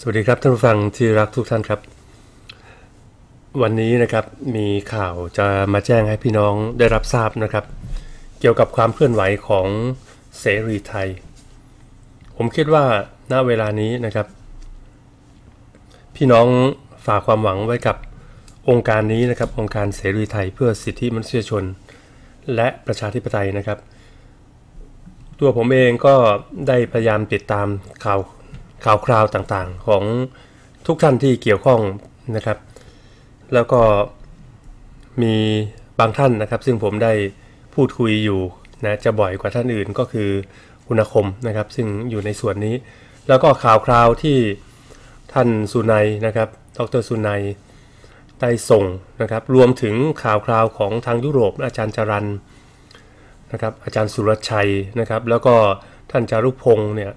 สวัสดีครับท่านผู้ฟังที่รักทุกท่านครับ วันนี้นะครับมีข่าวจะมาแจ้งให้พี่น้องได้รับทราบนะครับ เกี่ยวกับความเคลื่อนไหวของเสรีไทย ผมคิดว่าณเวลานี้นะครับ พี่น้องฝากความหวังไว้กับองค์การนี้นะครับ องค์การเสรีไทยเพื่อสิทธิมนุษยชน และประชาธิปไตยนะครับ ตัวผมเองก็ได้พยายามติดตามข่าว ข่าวคราวต่างๆ ของทุกท่านที่เกี่ยวข้องนะครับ แล้วก็มีบางท่านนะครับ ซึ่งผมได้พูดคุยอยู่นะจะบ่อยกว่าท่านอื่นก็คือคุณคมนะครับ ซึ่งอยู่ในส่วนนี้ แล้วก็ข่าวคราวที่ท่านสุนัยนะครับ ดรสุนัยได้ส่งนะครับ รวมถึงข่าวคราวของทางยุโรปอาจารย์จรันนะครับ อาจารย์สุรชัยนะครับ แล้วก็ท่านจารุพงศ์เนี่ย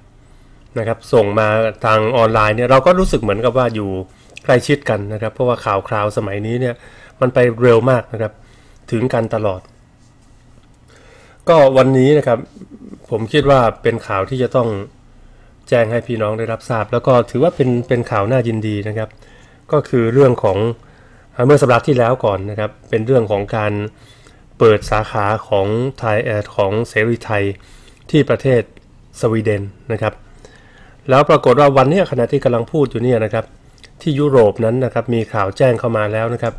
นะครับส่งมาทางออนไลน์เนี่ยเราก็รู้สึกเหมือนกับว่าอยู่ใกล้ชิดกันนะครับ เพราะว่าข่าวคราวสมัยนี้เนี่ยมันไปเร็วมากนะครับถึงกันตลอด ก็วันนี้นะครับผมคิดว่าเป็นข่าวที่จะต้องแจ้งให้พี่น้องได้รับทราบ แล้วก็ถือว่าเป็นเป็นข่าวน่ายินดีนะครับ ก็คือเรื่องของเมื่อสัปดาห์ที่แล้วก่อนนะครับ เป็นเรื่องของการเปิดสาขาของไทยของเสรีไทยที่ประเทศสวีเดนนะครับ แล้วปรากฏว่าวันนี้ขณะที่กำลังพูดอยู่เนี่ยนะครับ ที่ยุโรปนั้นนะครับมีข่าวแจ้งเข้ามาแล้วนะครับ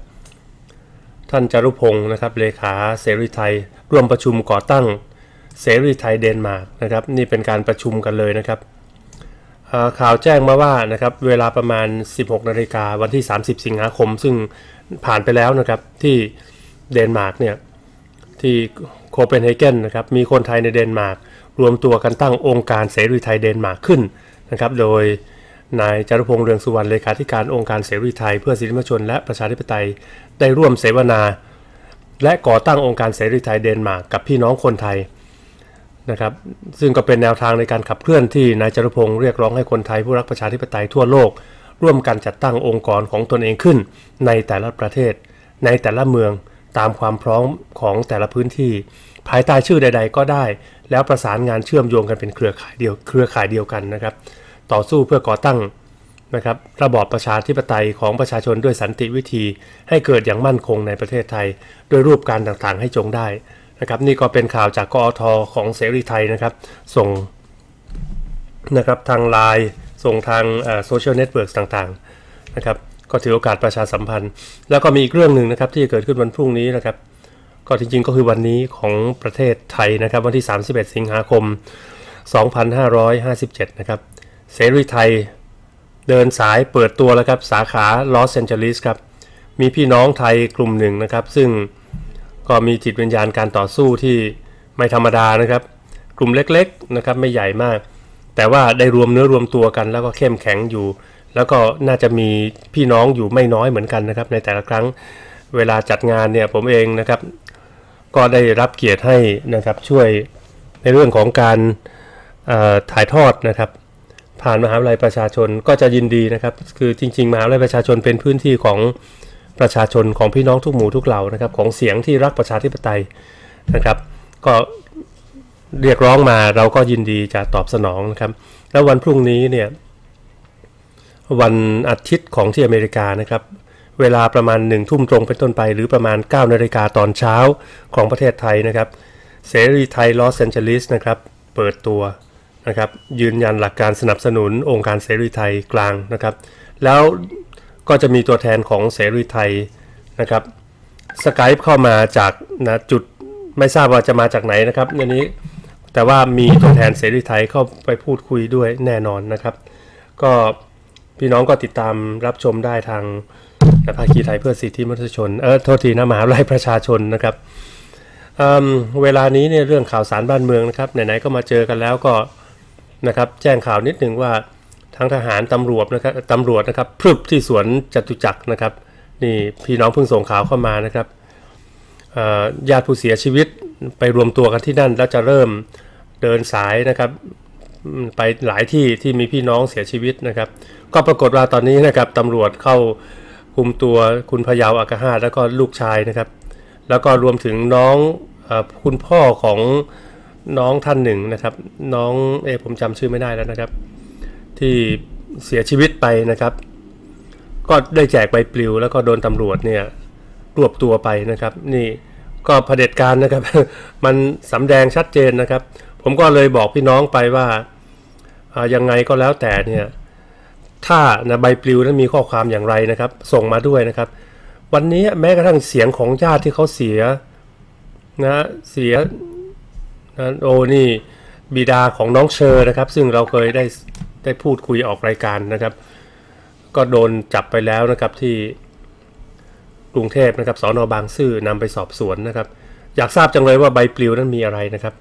ท่านจารุพงศ์นะครับเลขาเสรีไทย ร่วมประชุมก่อตั้งเสรีไทยเดนมาร์กนะครับนี่เป็นการประชุมกันเลยนะครับข่าวแจ้งมาว่านะครับเวลาประมาณ 16นาฬิกาวันที่ 30 สิงหาคม ซึ่งผ่านไปแล้วนะครับที่เดนมาร์กเนี่ยที่โคเปนเฮเกนนะครับมีคนไทยในเดนมาร์กรวมตัวกันตั้งองค์การเสรีไทยเดนมาร์กขึ้น นะครับ โดยนายจารุพงษ์เรืองสุวรรณเลขาธิการองค์การเสรีไทย เพื่อสิทธิมนุษยชน และประชาธิปไตยได้ร่วมเสวนา และก่อตั้งองค์การเสรีไทยเดนมาร์กกับพี่น้องคนไทยนะครับซึ่งก็เป็นแนวทางในการขับเคลื่อนที่นายจารุพงษ์เรียกร้องให้คนไทยผู้รักประชาธิปไตยทั่วโลก ร่วมกันจัดตั้งองค์กรของตนเองขึ้น ในแต่ละประเทศ ในแต่ละเมืองตามความพร้อมของแต่ละพื้นที่ภายใต้ชื่อใด ๆ ก็ได้ แล้วประสานงานเชื่อมโยงกันเป็นเครือข่ายเดียวเครือข่ายเดียวกันนะครับ ต่อสู้เพื่อก่อตั้งนะครับระบอบประชาธิปไตยของประชาชนด้วยสันติวิธี ให้เกิดอย่างมั่นคงในประเทศไทย โดยรูปการต่างๆ ให้จงได้นะครับนี่ก็เป็นข่าวจากกอทของเสรีไทยนะครับ ส่งนะครับทางไลน์ส่งทางโซเชียลเน็ตเวิร์กต่างๆนะครับก็ถือโอกาสประชาสัมพันธ์ แล้วก็มีอีกเรื่องหนึ่งนะครับที่จะเกิดขึ้นวันพรุ่งนี้นะครับ ก็จริงๆก็คือวันนี้ของประเทศไทยนะครับ วันที่ 31 สิงหาคม 2557 นะครับ เสรีไทยเดินสายเปิดตัวแล้วครับสาขาลอสแอนเจลิสครับมีพี่น้องไทยกลุ่มหนึ่งนะครับ ซึ่งก็มีจิตวิญญาณการต่อสู้ที่ไม่ธรรมดานะครับ กลุ่มเล็กๆนะครับไม่ใหญ่มาก แต่ว่าได้รวมเนื้อรวมตัวกัน แล้วก็เข้มแข็งอยู่ แล้วก็น่าจะมีพี่น้องอยู่ไม่น้อยเหมือนกันนะครับ ในแต่ละครั้งเวลาจัดงานเนี่ยผมเองนะครับ ก็ได้รับเกียรติให้นะครับช่วยในเรื่องของการถ่ายทอดนะครับผ่านมหาวิทยาลัยประชาชนก็จะยินดีนะครับ คือจริง ๆ มหาวิทยาลัยประชาชนเป็นพื้นที่ของประชาชนของพี่น้องทุกหมู่ทุกเหล่านะครับ ของเสียงที่รักประชาธิปไตยนะครับ ก็เรียกร้องมาเราก็ยินดีจะตอบสนองนะครับ แล้ววันพรุ่งนี้เนี่ยวันอาทิตย์ของที่อเมริกานะครับ เวลาประมาณหนึ่งทุ่มตรงเป็นต้นไป หรือประมาณ9นาฬิกาตอนเช้าของประเทศไทยนะครับเสรีไทยลอสแอนเจลิสนะครับเปิดตัวนะครับยืนยันหลักการสนับสนุนองค์การเสรีไทยกลางนะครับ แล้วก็จะมีตัวแทนของเสรีไทยนะครับสกายเข้ามาจากนะจุดไม่ทราบว่าจะมาจากไหนนะครับในนี้แต่ว่ามีตัวแทนเสรีไทยเข้าไปพูดคุยด้วยแน่นอนนะครับ ก็พี่น้องก็ติดตามรับชมได้ทาง ภาคีไทยเพื่อสิทธิมนุษยชน เออโทษทีนะมหาวิทยาลัยประชาชนนะครับเเวลานี้เนี่ยเรื่องข่าวสารบ้านเมืองนะครับไหนๆก็มาเจอกันแล้วก็นะครับแจ้งข่าวนิดหนึ่งว่าทั้งทหารตำรวจนะครับตำรวจนะครับพรึบที่สวนจตุจักรนะครับนี่พี่น้องเพิ่งส่งข่าวเข้ามานะครับญาติผู้เสียชีวิตไปรวมตัวกันที่นั่น แล้วจะเริ่มเดินสายนะครับไปหลายที่ที่มีพี่น้องเสียชีวิตนะครับ ก็ปรากฏว่าตอนนี้นะครับตำรวจเข้า คุมตัวคุณพยาวอากาฮาแล้วก็ลูกชายนะครับ แล้วก็รวมถึงน้องอคุณพ่อของน้องท่านหนึ่งนะครับ น้องเอผมจำชื่อไม่ได้แล้วนะครับ ที่เสียชีวิตไปนะครับ ก็ได้แจกใบปลิว แล้วก็โดนตำรวจเนี่ยรวบตัวไปนะครับ นี่ก็เผด็จการนะครับ มันสำแดงชัดเจนนะครับ ผมก็เลยบอกพี่น้องไปว่ายังไงก็แล้วแต่เนี่ย ถ้านะใบปลิวนั้นมีข้อความอย่างไรนะครับ ส่งมาด้วยนะครับ วันนี้แม้กระทั่งเสียงของญาติที่เขาเสียนะเสียนะโอ้นี่บิดาของน้องเชอร์นะครับ ซึ่งเราเคยได้ได้พูดคุยออกรายการนะครับ ก็โดนจับไปแล้วนะครับที่กรุงเทพนะครับสอนอบางซื่อนำไปสอบสวนนะครับ อยากทราบจังเลยว่าใบปลิวนั้นมีอะไรนะครับ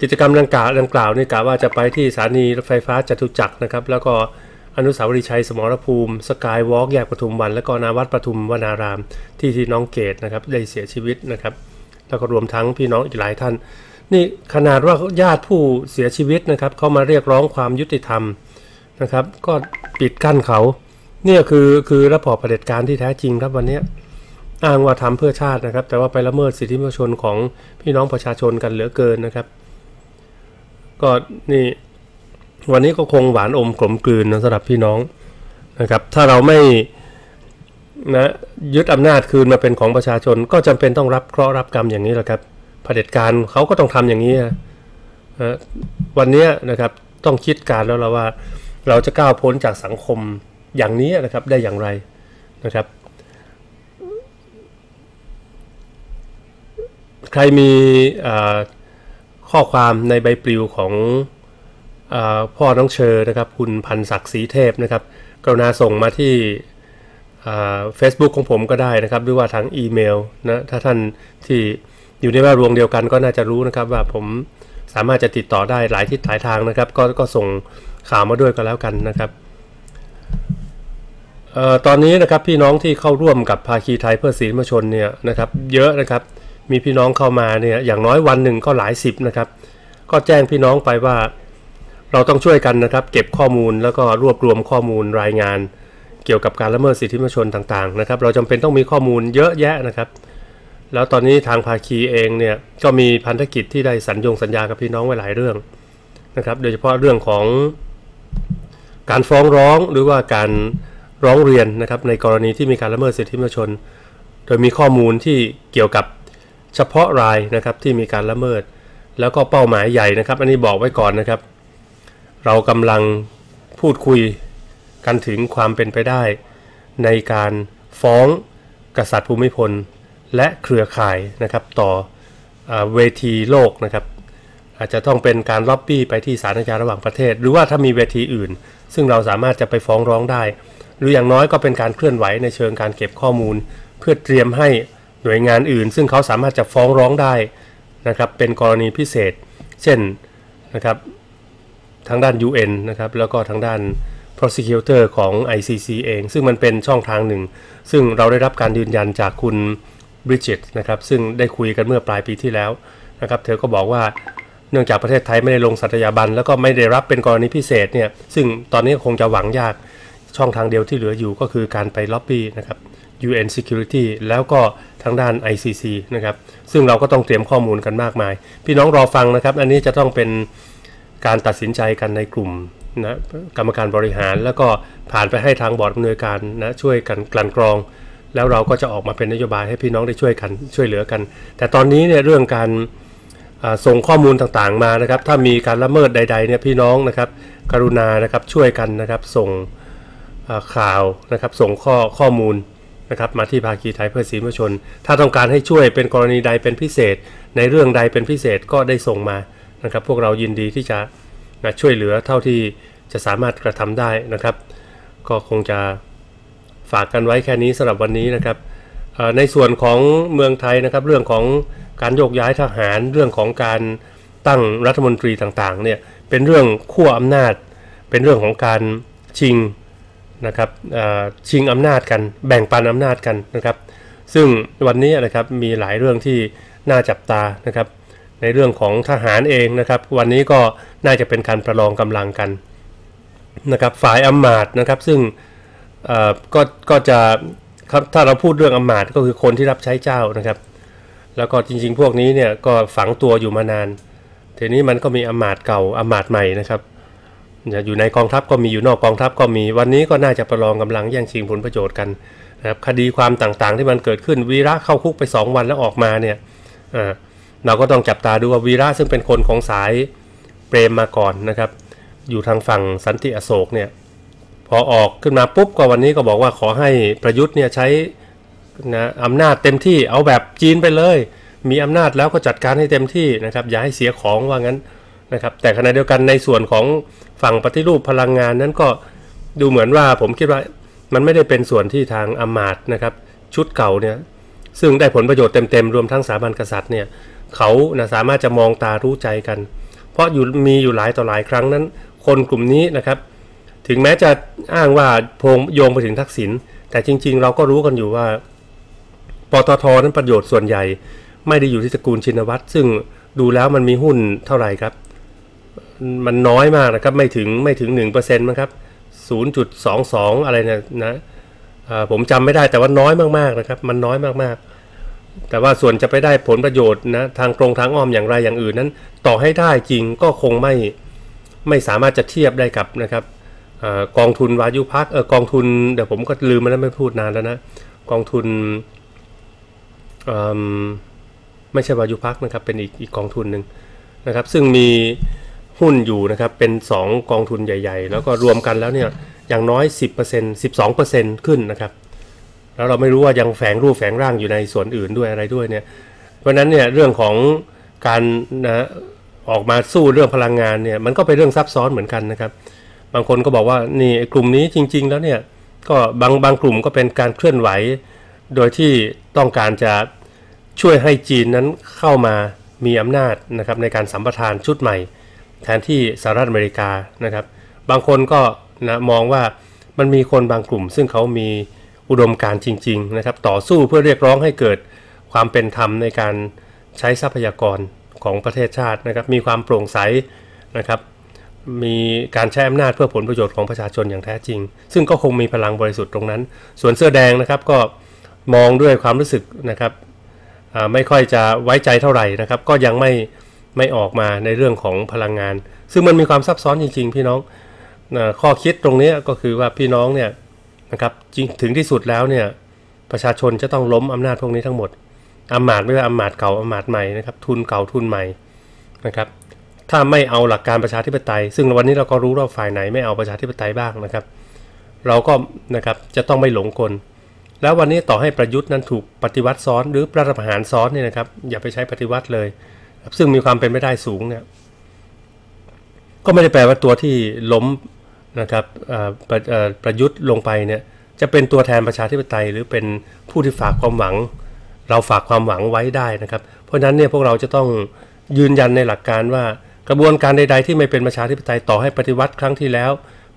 กิจกรรมดังกล่าวดังกล่าวนี่กะว่าจะไปที่สถานีรถไฟฟ้าจตุจักรนะครับ แล้วก็ อนุสาวรีย์ชัยสมรภูมิ สกายวอล์กแยกปทุมวัน และก็นาวัดปทุมวนาราม ที่ที่น้องเกดนะครับได้เสียชีวิตนะครับ แล้วก็รวมทั้งพี่น้องอีกหลายท่าน นี่ขนาดว่าญาติผู้เสียชีวิตนะครับเขามาเรียกร้องความยุติธรรมนะครับ ก็ปิดกั้นเขา เนี่ยคือคือระบอบเผด็จการที่แท้จริงครับวันนี้อ้างว่าทำเพื่อชาตินะครับ แต่ว่าไปละเมิดสิทธิมนุษยชนของพี่น้องประชาชนกันเหลือเกินนะครับ ก็นี่ วันนี้ก็คงหวานอมกลมกลืนนะสำหรับพี่น้องนะครับ ถ้าเราไม่นะยึดอำนาจคืนมาเป็นของประชาชน ก็จำเป็นต้องรับเคราะห์รับกรรมอย่างนี้แหละครับเผด็จการเขาก็ต้องทำอย่างนี้นะวันนี้นะครับต้องคิดการแล้วเราว่า เราจะก้าวพ้นจากสังคมอย่างนี้นะครับได้อย่างไรนะครับ ใครมีข้อความในใบปลิวของ พ่อน้องเชอนะครับคุณพันศักดิ์ศรีเทพนะครับกรุณาส่งมาที่เฟซบุ๊กของผมก็ได้นะครับ หรือว่าทางอีเมลนะถ้าท่านที่อยู่ในแวดวงเดียวกันก็น่าจะรู้นะครับว่าผมสามารถจะติดต่อได้หลายทิศหลายทางนะครับ ก็ก็ส่งข่าวมาด้วยก็แล้วกันนะครับออตอนนี้นะครับพี่น้องที่เข้าร่วมกับภาคีไทยเพื่อศีลมชนเนี่ยนะครับเยอะนะครับมีพี่น้องเข้ามาเนี่ยอย่างน้อยวันหนึ่งก็หลายสิบนะครับ ก็แจ้งพี่น้องไปว่า เราต้องช่วยกันนะครับเก็บข้อมูลแล้วก็รวบรวมข้อมูลรายงาน เกี่ยวกับการละเมิดสิทธิมนุษยชนต่างๆนะครับ เราจำเป็นต้องมีข้อมูลเยอะแยะนะครับ แล้วตอนนี้ทางภาคีเองเนี่ยก็มีพันธกิจที่ได้สัญญงสัญญากับพี่น้องไว้หลายเรื่องนะครับ โดยเฉพาะเรื่องของการฟ้องร้องหรือว่าการร้องเรียนนะครับในกรณีที่มีการละเมิดสิทธิมนุษยชน โดยมีข้อมูลที่เกี่ยวกับเฉพาะรายนะครับที่มีการละเมิด แล้วก็เป้าหมายใหญ่นะครับ อันนี้บอกไว้ก่อนนะครับ เรากำลังพูดคุยกันถึงความเป็นไปได้ ในการฟ้องกษัตริย์ภูมิพล และเครือข่ายนะครับต่ออเวทีโลกนะครับ อาจจะต้องเป็นการล็อบบี้ไปที่ศาลอาญาระหว่างประเทศ หรือว่าถ้ามีเวทีอื่น ซึ่งเราสามารถจะไปฟ้องร้องได้ หรืออย่างน้อยก็เป็นการเคลื่อนไหวในเชิงการเก็บข้อมูล เพื่อเตรียมให้หน่วยงานอื่น ซึ่งเขาสามารถจะฟ้องร้องได้นะครับเป็นกรณีพิเศษ เช่นนะครับ ทางด้าน UN นะครับแล้วก็ทางด้าน prosecutor ของ ICC เอง ซึ่งมันเป็นช่องทางหนึ่ง ซึ่งเราได้รับการยืนยันจากคุณบริจิตนะครับซึ่งได้คุยกันเมื่อปลายปีที่แล้วนะครับเธอก็บอกว่าเนื่องจากประเทศไทยไม่ได้ลงสัตยาบัน แล้วก็ไม่ได้รับเป็นกรณีพิเศษเนี่ยซึ่งตอนนี้คงจะหวังยากช่องทางเดียวที่เหลืออยู่ก็คือการไปล็อบบี้นะครับ UN Security แล้วก็ทางด้าน ICC นะครับซึ่งเราก็ต้องเตรียมข้อมูลกันมากมาย พี่น้องรอฟังนะครับ อันนี้จะต้องเป็น การตัดสินใจกันในกลุ่มนะกรรมการบริหาร แล้วก็ผ่านไปให้ทางบอร์ดอำนวยการนะช่วยกันกลั่นกรอง แล้วเราก็จะออกมาเป็นนโยบายให้พี่น้องได้ช่วยกันช่วยเหลือกัน แต่ตอนนี้เนี่ยเรื่องการส่งข้อมูลต่างๆมานะครับ ถ้ามีการละเมิดใดๆเนี่ยพี่น้องนะครับ กรุณานะครับช่วยกันนะครับ ส่งข่าวนะครับ ส่งข้อข้อมูลนะครับมาที่ภาคีไทยเพื่อสีมชน ถ้าต้องการให้ช่วยเป็นกรณีใดเป็นพิเศษ ในเรื่องใดเป็นพิเศษก็ได้ส่งมา นะครับ พวกเรายินดีที่จะนะช่วยเหลือเท่าที่จะสามารถกระทำได้นะครับ ก็คงจะฝากกันไว้แค่นี้สำหรับวันนี้นะครับในส่วนของเมืองไทยนะครับเรื่องของการโยกย้ายทหารเรื่องของการตั้งรัฐมนตรีต่างๆเนี่ยเป็นเรื่องขั้วอำนาจ เป็นเรื่องของการชิงนะครับชิงอำนาจกันแบ่งปันอำนาจกันนะครับ ซึ่งวันนี้นะครับมีหลายเรื่องที่น่าจับตานะครับ ในเรื่องของทหารเองนะครับ วันนี้ก็น่าจะเป็นการประลองกำลังกันนะครับฝ่ายอำมาตย์นะครับ ซึ่งก็ก็จะครับถ้าเราพูดเรื่องอำมาตย์ก็คือคนที่รับใช้เจ้านะครับ แล้วก็จริง ๆ พวกนี้เนี่ยก็ฝังตัวอยู่มานานทีนี้มันก็มีอำมาตย์เก่าอำมาตย์ใหม่นะครับอยู่ในกองทัพก็มีอยู่นอกกองทัพก็มีวันนี้ก็น่าจะประลองกำลังแย่งชิงผลประโยชน์กันนะครับคดีความต่างๆที่มันเกิดขึ้นวีระเข้าคุกไป 2 วันแล้วออกมาเนี่ย เราก็ต้องจับตาดูว่าวีระซึ่งเป็นคนของสายเปรมมาก่อนนะครับ อยู่ทางฝั่งสันติอโศกเนี่ยพอออกขึ้นมาปุ๊บก็วันนี้ก็บอกว่าขอให้ประยุทธ์เนี่ยใช้นะอำนาจเต็มที่เอาแบบจีนไปเลย มีอำนาจแล้วก็จัดการให้เต็มที่นะครับอย่าให้เสียของว่างั้นนะครับแต่ขณะเดียวกันในส่วนของฝั่งปฏิรูปพลังงานนั้นก็ดูเหมือนว่าผมคิดว่ามันไม่ได้เป็นส่วนที่ทางอมาตนะครับชุดเก่าเนี่ยซึ่งได้ผลประโยชน์เต็มๆรวมทั้งสถาบันกษัตริย์เนี่ย เขานะสามารถจะมองตารู้ใจกัน เพราะอยู่มีอยู่หลายต่อหลายครั้งนั้น คนกลุ่มนี้นะครับ ถึงแม้จะอ้างว่าพงโยงไปถึงทักษิณแต่จริง ๆ เราก็รู้กันอยู่ว่าปตทนั้นประโยชน์ส่วนใหญ่ ไม่ได้อยู่ที่ตระกูลชินวัตรซึ่งดูแล้วมันมีหุ้นเท่าไหร่ครับ มันน้อยมากนะครับไม่ถึงไม่ถึง1%มั้งครับ0.22 อะไรเนี่ยนะผมจำไม่ได้แต่ว่าน้อยมากๆนะครับ มันน้อยมากๆ แต่ว่าส่วนจะไปได้ผลประโยชน์นะทางตรงทางอ้อมอย่างไรอย่างอื่นนั้น ต่อให้ได้จริงก็คงไม่ไม่สามารถจะเทียบได้กับนะครับกองทุนวายุพักเออกองทุนเดี๋ยวผมก็ลืมมันแล้วไม่พูดนานแล้วนะกองทุนไม่ใช่วายุพักนะครับเป็นอีกอีกกองทุนหนึ่งนะครับ ซึ่งมีหุ้นอยู่นะครับเป็น 2 กองทุนใหญ่ ๆ แล้วก็รวมกันแล้วเนี่ยอย่างน้อย 10% 12%ขึ้นนะครับ แล้วเราไม่รู้ว่ายังแฝงรูปแฝงร่างอยู่ในส่วนอื่นด้วยอะไรด้วยเนี่ย เพราะนั้นเนี่ยเรื่องของการนะออกมาสู้เรื่องพลังงานเนี่ยมันก็เป็นเรื่องซับซ้อนเหมือนกันนะครับ บางคนก็บอกว่านี่กลุ่มนี้จริง ๆ แล้วเนี่ยก็บางบางกลุ่มก็เป็นการเคลื่อนไหว โดยที่ต้องการจะช่วยให้จีนนั้นเข้ามามีอำนาจนะครับในการสัมปทานชุดใหม่ แทนที่สหรัฐอเมริกานะครับ บางคนก็นะมองว่ามันมีคนบางกลุ่ม ซึ่งเขามี อุดมการจริง ๆ นะครับ ต่อสู้เพื่อเรียกร้องให้เกิดความเป็นธรรมในการใช้ทรัพยากรของประเทศชาตินะครับ มีความโปร่งใสนะครับ มีการใช้อำนาจเพื่อผลประโยชน์ของประชาชนอย่างแท้จริง ซึ่งก็คงมีพลังบริสุทธิ์ตรงนั้น ส่วนเสื้อแดงนะครับก็มองด้วยความรู้สึกนะครับไม่ค่อยจะไว้ใจเท่าไหร่นะครับ ก็ยังไม่ไม่ออกมาในเรื่องของพลังงาน ซึ่งมันมีความซับซ้อนจริง ๆ พี่น้องข้อคิดตรงนี้ก็คือว่าพี่น้องเนี่ย นะครับจริงถึงที่สุดแล้วเนี่ยประชาชนจะต้องล้มอำนาจพวกนี้ทั้งหมดอำมาตย์ไม่ว่าอำมาตย์เก่าอำมาตย์ใหม่นะครับทุนเก่าทุนใหม่นะครับถ้าไม่เอาหลักการประชาธิปไตย ซึ่งวันนี้เราก็รู้ว่าฝ่ายไหนไม่เอาประชาธิปไตยบ้างนะครับ เราก็นะครับจะต้องไม่หลงกล แล้ววันนี้ต่อให้ประยุทธ์นั้นถูกปฏิวัติซ้อนหรือประหารซ้อนเนี่ยนะครับอย่าไปใช้ปฏิวัติเลย ซึ่งมีความเป็นไปได้สูงเนี่ยก็ไม่ได้แปลว่าตัวที่ล้ม นะครับประประยุทธ์ลงไปเนี่ยจะเป็นตัวแทนประชาธิปไตย หรือเป็นผู้ที่ฝากความหวัง เราฝากความหวังไว้ได้นะครับ เพราะนั้นเนี่ยพวกเราจะต้องยืนยันในหลักการว่ากระบวนการใด ๆ ที่ไม่เป็นประชาธิปไตยต่อให้ปฏิวัติครั้งที่แล้ว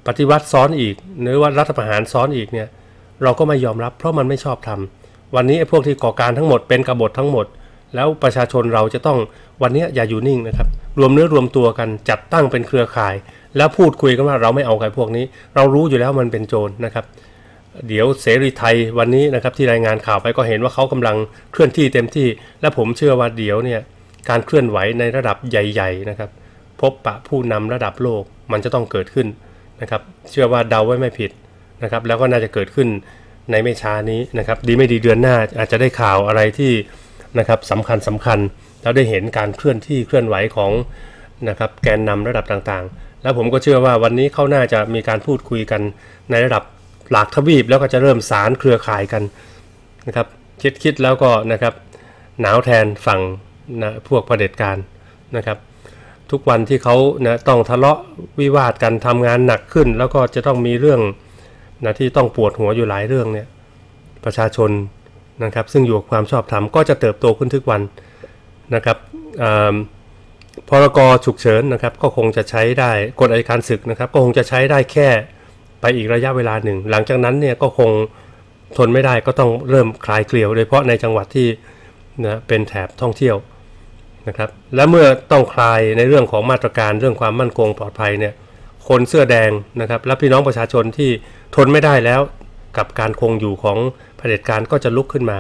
ปฏิวัติซ้อนอีกหรือว่ารัฐประหารซ้อนอีกเนี่ยเราก็ไม่ยอมรับ เพราะมันไม่ชอบทำวันนี้ไอ้พวกที่ก่อการทั้งหมดเป็นกบฏทั้งหมด แล้วประชาชนเราจะต้องวันนี้อย่าอยู่นิ่งนะครับ รวมเนื้อรวมตัวกันจัดตั้งเป็นเครือข่าย แล้วพูดคุยกันว่าเราไม่เอาใครพวกนี้ เรารู้อยู่แล้วมันเป็นโจรนะครับเดี๋ยวเสรีไทยวันนี้นะครับที่รายงานข่าวไปก็เห็นว่าเขากำลังเคลื่อนที่เต็มที่ และผมเชื่อว่าเดี๋ยวเนี่ยการเคลื่อนไหวในระดับใหญ่ๆนะครับ พบปะผู้นำระดับโลกมันจะต้องเกิดขึ้นนะครับ เชื่อว่าเดาไว้ไม่ผิดนะครับ แล้วก็น่าจะเกิดขึ้นในไม่ช้านี้นะครับ ดีไม่ดีเดือนหน้าอาจจะได้ข่าวอะไรที่นะครับสำคัญสำคัญเราได้เห็นการเคลื่อนที่เคลื่อนไหวของนะครับแกนนำระดับต่างๆ แล้วผมก็เชื่อว่าวันนี้เขาน่าจะมีการพูดคุยกันในระดับหลากทวีปแล้วก็จะเริ่มสารเครือข่ายกันนะครับคิดคิดแล้วก็นะครับหนาวแทนฝั่งนะพวกประเด็จการนะครับ ทุกวันที่เขานะต้องทะเลาะวิวาทกันทำงานหนักขึ้น แล้วก็จะต้องมีเรื่องนะที่ต้องปวดหัวอยู่หลายเรื่องเนี่ยประชาชนนะครับซึ่งอยู่กับความชอบธรรมก็จะเติบโตขึ้นทุกวันนะครับ พรกฉุกเฉินนะครับก็คงจะใช้ได้กฎอัยการศึกนะครับ ก็คงจะใช้ได้แค่ไปอีกระยะเวลาหนึ่ง หลังจากนั้นเนี่ยก็คงทนไม่ได้ก็ต้องเริ่มคลายเกลียว โดยเฉพาะในจังหวัดที่นะเป็นแถบท่องเที่ยวนะครับและเมื่อต้องคลายในเรื่องของมาตรการเรื่องความมั่นคงปลอดภัยเนี่ยคนเสื้อแดงนะครับและพี่น้องประชาชนที่ทนไม่ได้แล้วกับการคงอยู่ของเผด็จการก็จะลุกขึ้นมา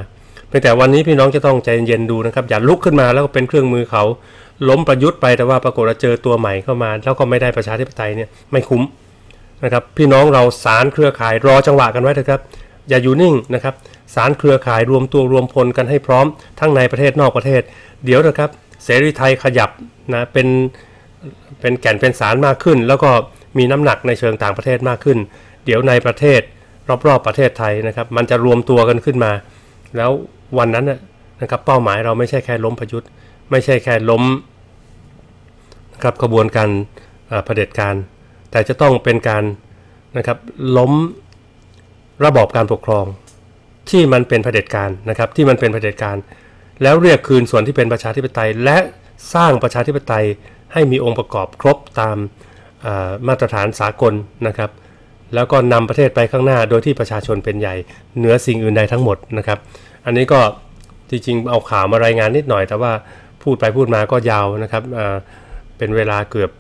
เพียงแต่วันนี้พี่น้องจะต้องใจเย็นดูนะครับอย่าลุกขึ้นมาแล้วก็เป็นเครื่องมือเขา ล้มประยุทธ์ไปแต่ว่าปรากฏว่าเจอตัวใหม่เข้ามา แล้วก็ไม่ได้ประชาธิปไตยเนี่ยไม่คุ้มนะครับพี่น้องเราสารเครือข่ายรอจังหวะกันไว้เถอะครับ อย่าอยู่นิ่งนะครับสารเครือข่ายรวมตัวรวมพลกันให้พร้อมทั้งในประเทศนอกประเทศ เดี๋ยวนะครับเสรีไทยขยับนะเป็นเป็นแก่นเป็นสารมากขึ้น แล้วก็มีน้ำหนักในเชิงต่างประเทศมากขึ้น เดี๋ยวในประเทศรอบๆประเทศไทยนะครับมันจะรวมตัวกันขึ้นมา แล้ววันนั้นนะนะครับเป้าหมายเราไม่ใช่แค่ล้มประยุทธ์ ไม่ใช่แค่ล้มนะครับกระบวนการเผด็จการ แต่จะต้องเป็นการนะครับล้มระบอบการปกครอง ที่มันเป็นเผด็จการนะครับที่มันเป็นเผด็จการ แล้วเรียกคืนส่วนที่เป็นประชาธิปไตย และสร้างประชาธิปไตยให้มีองค์ประกอบครบตามมาตรฐานสากลนะครับ แล้วก็นำประเทศไปข้างหน้าโดยที่ประชาชนเป็นใหญ่ เหนือสิ่งอื่นใดทั้งหมดนะครับ อันนี้ก็จริงๆเอาข่าวมารายงานนิดหน่อยแต่ว่า พูดไปพูดมาก็ยาวนะครับเอ่อเป็นเวลาเกือบ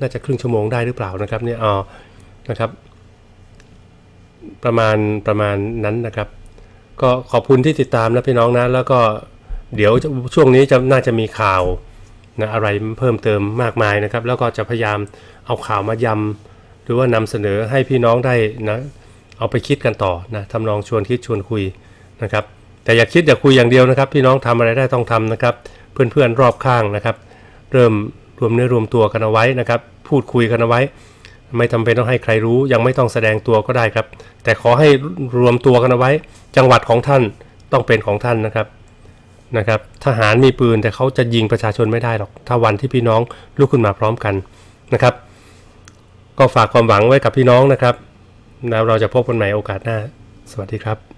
น่าจะครึ่งชั่วโมงได้หรือเปล่านะครับเนี่ยอ๋อนะครับประมาณประมาณนั้นนะครับ ก็ขอบคุณที่ติดตามนะพี่น้องนะแล้วก็เดี๋ยวช่วงนี้จะน่าจะมีข่าวนะอะไรเพิ่มเติมมากมายนะครับ แล้วก็จะพยายามเอาข่าวมายำหรือว่านำเสนอให้พี่น้องได้นะเอาไปคิดกันต่อนะทำนองชวนคิดชวนคุยนะครับ แต่อย่าคิดอย่าคุยอย่างเดียวนะครับ พี่น้องทำอะไรได้ต้องทำนะครับ เพื่อนๆรอบข้างนะครับ เริ่มรวมเนื้อรวมตัวกันเอาไว้นะครับ พูดคุยกันเอาไว้ ไม่จำเป็นต้องให้ใครรู้ ยังไม่ต้องแสดงตัวก็ได้ครับ แต่ขอให้รวมตัวกันเอาไว้ จังหวัดของท่านต้องเป็นของท่านนะครับนะครับทหารมีปืนแต่เขาจะยิงประชาชนไม่ได้หรอก ถ้าวันที่พี่น้องลุกขึ้นมาพร้อมกันนะครับ ก็ฝากความหวังไว้กับพี่น้องนะครับแล้วเราจะพบกันใหม่โอกาสหน้า สวัสดีครับ